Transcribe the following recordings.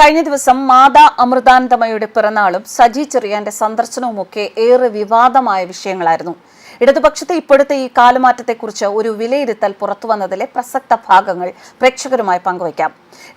കഴിഞ്ഞ ദിവസം മാതാ അമൃതാനന്ദമയുടെ പിറന്നാളും സജി ചെറിയാന്റെ സന്ദർശനവുമൊക്കെ ഏറെ വിവാദമായ വിഷയങ്ങളായിരുന്നു. ഇടതുപക്ഷത്തെ ഇപ്പോഴത്തെ ഈ കാലമാറ്റത്തെക്കുറിച്ച് ഒരു വിലയിരുത്തൽ പുറത്തുവന്നതിലെ പ്രസക്ത ഭാഗങ്ങൾ പ്രേക്ഷകരുമായി പങ്കുവയ്ക്കാം.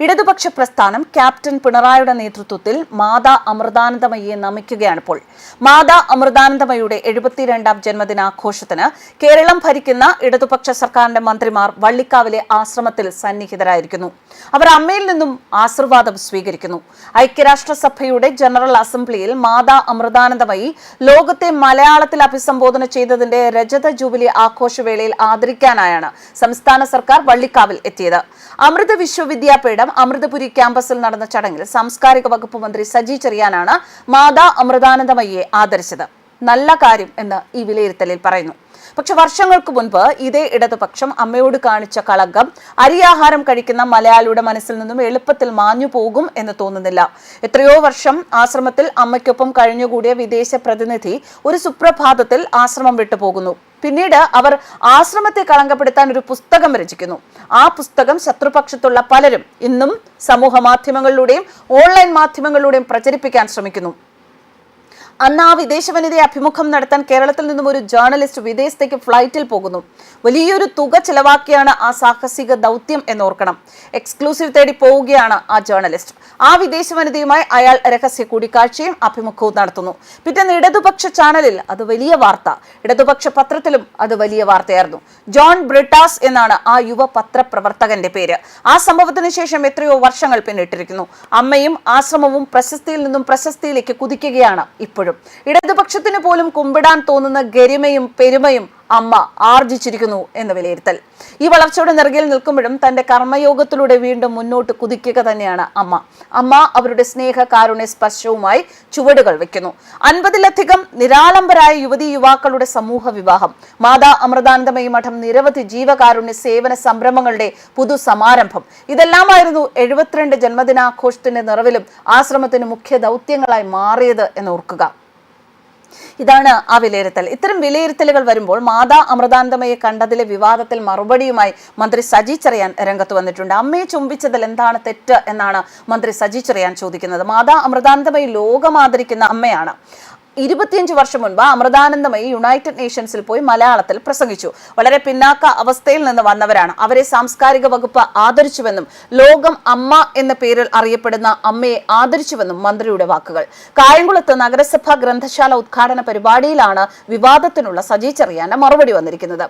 ഇടതുപക്ഷ പ്രസ്ഥാനം ക്യാപ്റ്റൻ പിണറായിയുടെ നേതൃത്വത്തിൽ മാതാ അമൃതാനന്ദമയെ നമിക്കുകയാണിപ്പോൾ മാതാ അമൃതാനന്ദമയുടെ എഴുപത്തിരണ്ടാം ജന്മദിനാഘോഷത്തിന് കേരളം ഭരിക്കുന്ന ഇടതുപക്ഷ സർക്കാരിന്റെ മന്ത്രിമാർ വള്ളിക്കാവിലെ ആശ്രമത്തിൽ സന്നിഹിതരായിരിക്കുന്നു. അവർ അമ്മയിൽ നിന്നും ആശീർവാദം സ്വീകരിക്കുന്നു. ഐക്യരാഷ്ട്രസഭയുടെ ജനറൽ അസംബ്ലിയിൽ മാതാ അമൃതാനന്ദമയി ലോകത്തെ മലയാളത്തിൽ അഭിസംബോധന ചെയ്തതിന്റെ രജത ജൂബിലി ആഘോഷവേളയിൽ ആദരിക്കാനായാണ് സംസ്ഥാന സർക്കാർ വള്ളിക്കാവിൽ എത്തിയത്. അമൃത വിശ്വവിദ്യാപീഠം അമൃതപുരി ക്യാമ്പസിൽ നടന്ന ചടങ്ങിൽ സാംസ്കാരിക വകുപ്പ് മന്ത്രി സജി ചെറിയാനാണ് മാതാ അമൃതാനന്ദമയ്യെ ആദരിച്ചത്. നല്ല കാര്യം എന്ന് ഈ വിലയിരുത്തലിൽ പറയുന്നു. പക്ഷെ വർഷങ്ങൾക്ക് മുൻപ് ഇതേ ഇടതുപക്ഷം അമ്മയോട് കാണിച്ച കളങ്കം അരിയാഹാരം കഴിക്കുന്ന മലയാളിയുടെ മനസ്സിൽ നിന്നും എളുപ്പത്തിൽ മാഞ്ഞു പോകും എന്ന് തോന്നുന്നില്ല. എത്രയോ വർഷം ആശ്രമത്തിൽ അമ്മയ്ക്കൊപ്പം കഴിഞ്ഞുകൂടിയ വിദേശ പ്രതിനിധി ഒരു സുപ്രഭാതത്തിൽ ആശ്രമം വിട്ടുപോകുന്നു പിന്നീട് അവർ ആശ്രമത്തെ കളങ്കപ്പെടുത്താൻ ഒരു പുസ്തകം രചിക്കുന്നു. ആ പുസ്തകം ശത്രുപക്ഷത്തുള്ള പലരും ഇന്നും സമൂഹ മാധ്യമങ്ങളിലൂടെയും ഓൺലൈൻ മാധ്യമങ്ങളിലൂടെയും പ്രചരിപ്പിക്കാൻ ശ്രമിക്കുന്നു. അന്ന് ആ വിദേശ വനിതയെ അഭിമുഖം നടത്താൻ കേരളത്തിൽ നിന്നും ഒരു ജേർണലിസ്റ്റ് വിദേശത്തേക്ക് ഫ്ലൈറ്റിൽ പോകുന്നു. വലിയൊരു തുക ചെലവാക്കിയാണ് ആ സാഹസിക ദൗത്യം എന്നോർക്കണം. എക്സ്ക്ലൂസീവ് തേടി പോവുകയാണ് ആ ജേർണലിസ്റ്റ്. ആ വിദേശ വനിതയുമായി അയാൾ രഹസ്യ കൂടിക്കാഴ്ചയും അഭിമുഖവും നടത്തുന്നു. പിറ്റേന്ന് ഇടതുപക്ഷ ചാനലിൽ അത് വലിയ വാർത്ത. ഇടതുപക്ഷ പത്രത്തിലും അത് വലിയ വാർത്തയായിരുന്നു. ജോൺ ബ്രിട്ടാസ് എന്നാണ് ആ യുവ പത്രപ്രവർത്തകന്റെ പേര്. ആ സംഭവത്തിന് ശേഷം എത്രയോ വർഷങ്ങൾ പിന്നിട്ടിരിക്കുന്നു. അമ്മയും ആശ്രമവും പ്രശസ്തിയിൽ നിന്നും പ്രശസ്തിയിലേക്ക് കുതിക്കുകയാണ് ഇപ്പോഴും. ഇടതുപക്ഷത്തിന് പോലും കുമ്പിടാൻ തോന്നുന്ന ഗരിമയും പെരുമയും അമ്മ ആർജിച്ചിരിക്കുന്നു എന്ന് വിലയിരുത്തൽ. ഈ വളർച്ചയുടെ നിറകിൽ നിൽക്കുമ്പോഴും തന്റെ കർമ്മയോഗത്തിലൂടെ വീണ്ടും മുന്നോട്ട് കുതിക്കുക തന്നെയാണ് അമ്മ. അമ്മ അവരുടെ സ്നേഹ കാരുണ്യ സ്പർശവുമായി ചുവടുകൾ വെക്കുന്നു അൻപതിലധികം നിരാളംബരായ യുവതി യുവാക്കളുടെ സമൂഹ വിവാഹം മാതാ അമൃതാനന്ദമയി മഠം നിരവധി ജീവകാരുണ്യ സേവന സംരംഭങ്ങളുടെ പുതു സമാരംഭം. ഇതെല്ലാമായിരുന്നു എഴുപത്തിരണ്ട് ജന്മദിനാഘോഷത്തിന്റെ നിറവിലും ആശ്രമത്തിന് മുഖ്യ ദൗത്യങ്ങളായി മാറിയത് എന്ന് ഓർക്കുക. ഇതാണ് ആ വിലയിരുത്തൽ. ഇത്തരം വിലയിരുത്തലുകൾ വരുമ്പോൾ മാതാ അമൃതാനന്ദമയെ കണ്ടതിലെ വിവാദത്തിൽ മറുപടിയുമായി മന്ത്രി സജി ചെറിയാൻ രംഗത്ത് വന്നിട്ടുണ്ട്. അമ്മയെ ചുംബിച്ചതിൽ എന്താണ് തെറ്റ് എന്നാണ് മന്ത്രി സജി ചെറിയാൻ ചോദിക്കുന്നത്. മാതാ അമൃതാനന്ദമയി ലോകം ആദരിക്കുന്ന അമ്മയാണ്. ഇരുപത്തിയഞ്ച് വർഷം മുൻപ് അമൃതാനന്ദമയി യുണൈറ്റഡ് നേഷൻസിൽ പോയി മലയാളത്തിൽ പ്രസംഗിച്ചു. വളരെ പിന്നാക്ക അവസ്ഥയിൽ നിന്ന് വന്നവരാണ്. അവരെ സാംസ്കാരിക വകുപ്പ് ആദരിച്ചുവെന്നും ലോകം അമ്മ എന്ന പേരിൽ അറിയപ്പെടുന്ന അമ്മയെ ആദരിച്ചുവെന്നും മന്ത്രിയുടെ വാക്കുകൾ. കായംകുളത്ത് നഗരസഭാ ഗ്രന്ഥശാല ഉദ്ഘാടന പരിപാടിയിലാണ് വിവാദത്തിനുള്ള സജി ചെറിയാന്റെ മറുപടി വന്നിരിക്കുന്നത്.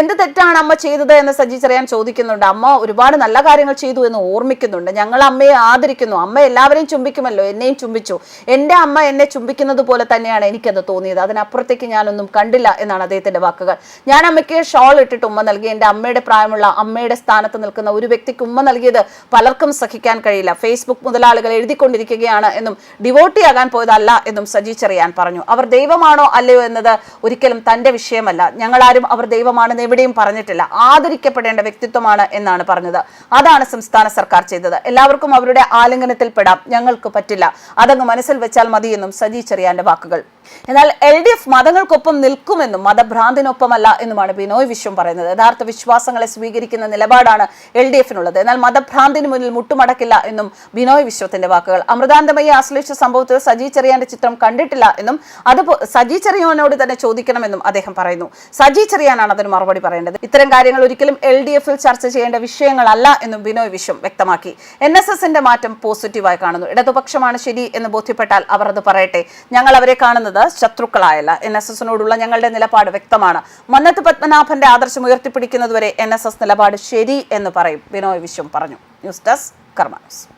എന്ത് തെറ്റാണ് അമ്മ ചെയ്തത് എന്ന് സജി ചെറിയാൻ ചോദിക്കുന്നുണ്ട്. അമ്മ ഒരുപാട് നല്ല കാര്യങ്ങൾ ചെയ്തു എന്ന് ഓർമ്മിക്കുന്നുണ്ട്. ഞങ്ങൾ അമ്മയെ ആദരിക്കുന്നു. അമ്മ എല്ലാവരെയും ചുംബിക്കുമല്ലോ. എന്നെയും ചുംബിച്ചു. എന്റെ അമ്മ എന്നെ ചുംബിക്കുന്നത് പോലെ തന്നെയാണ് എനിക്കത് തോന്നിയത്. അതിനപ്പുറത്തേക്ക് ഞാനൊന്നും കണ്ടില്ല എന്നാണ് അദ്ദേഹത്തിന്റെ വാക്കുകൾ. ഞാൻ അമ്മയ്ക്ക് ഷോൾ ഇട്ടിട്ട് ഉമ്മ നൽകി. എന്റെ അമ്മയുടെ പ്രായമുള്ള അമ്മയുടെ സ്ഥാനത്ത് നിൽക്കുന്ന ഒരു വ്യക്തിക്ക് ഉമ്മ നൽകിയത് പലർക്കും സഹിക്കാൻ കഴിയില്ല. ഫേസ്ബുക്ക് മുതലാളികൾ എഴുതിക്കൊണ്ടിരിക്കുകയാണ് എന്നും ഡിവോട്ടിയാകാൻ പോയതല്ല എന്നും സജി ചെറിയാൻ പറഞ്ഞു. അവർ ദൈവമാണോ അല്ലയോ എന്നത് ഒരിക്കലും തന്റെ വിഷയമല്ല. ഞങ്ങളാരും അവർ ദൈവമാണെന്ന് എവിടെയും പറഞ്ഞിട്ടില്ല. ആദരിക്കപ്പെടേണ്ട വ്യക്തിത്വമാണ് എന്നാണ് പറഞ്ഞത്. അതാണ് സംസ്ഥാന സർക്കാർ ചെയ്തത്. എല്ലാവർക്കും അവരുടെ ആലിംഗനത്തിൽ പെടാം. ഞങ്ങൾക്ക് പറ്റില്ല. അതങ്ങ് മനസ്സിൽ വെച്ചാൽ മതിയെന്നും സജി ചെറിയാന്റെ വാക്കുകൾ கொள்ளுங்கள் എന്നാൽ എൽ ഡി എഫ് മതങ്ങൾക്കൊപ്പം നിൽക്കുമെന്നും മതഭ്രാന്തിനൊപ്പമല്ല എന്നുമാണ് ബിനോയ് വിശ്വം പറയുന്നത്. യഥാർത്ഥ വിശ്വാസങ്ങളെ സ്വീകരിക്കുന്ന നിലപാടാണ് എൽ ഡി എഫിനുള്ളത്. എന്നാൽ മതഭ്രാന്തിന് മുന്നിൽ മുട്ടുമടക്കില്ല എന്നും ബിനോയ് വിശ്വത്തിന്റെ വാക്കുകൾ. അമൃതാന്തമയെ ആശ്ലേഷിച്ച സംഭവത്തിൽ സജി ചെറിയാന്റെ ചിത്രം കണ്ടിട്ടില്ല എന്നും അത് സജി ചെറിയാനോട് തന്നെ ചോദിക്കണമെന്നും അദ്ദേഹം പറയുന്നു. സജി ചെറിയാനാണ് അതിന് മറുപടി പറയേണ്ടത്. ഇത്തരം കാര്യങ്ങൾ ഒരിക്കലും എൽ ഡി എഫിൽ ചർച്ച ചെയ്യേണ്ട വിഷയങ്ങളല്ല എന്നും ബിനോയ് വിശ്വം വ്യക്തമാക്കി. എൻ എസ് എസിന്റെ മാറ്റം പോസിറ്റീവായി കാണുന്നു. ഇടതുപക്ഷമാണ് ശരി എന്ന് ബോധ്യപ്പെട്ടാൽ അവർ അത് പറയട്ടെ. ഞങ്ങൾ അവരെ കാണുന്നത് ശത്രുക്കളായല്ല. എൻ എസ് എസിനോടുള്ള ഞങ്ങളുടെ നിലപാട് വ്യക്തമാണ്. മന്നത്ത് പത്മനാഭന്റെ ആദർശം ഉയർത്തിപ്പിടിക്കുന്നതുവരെ എൻ എസ് എസ് നിലപാട് ശരി എന്ന് പറയും. ബിനോയ് വിശ്വം പറഞ്ഞു. News desk കർമാനസ്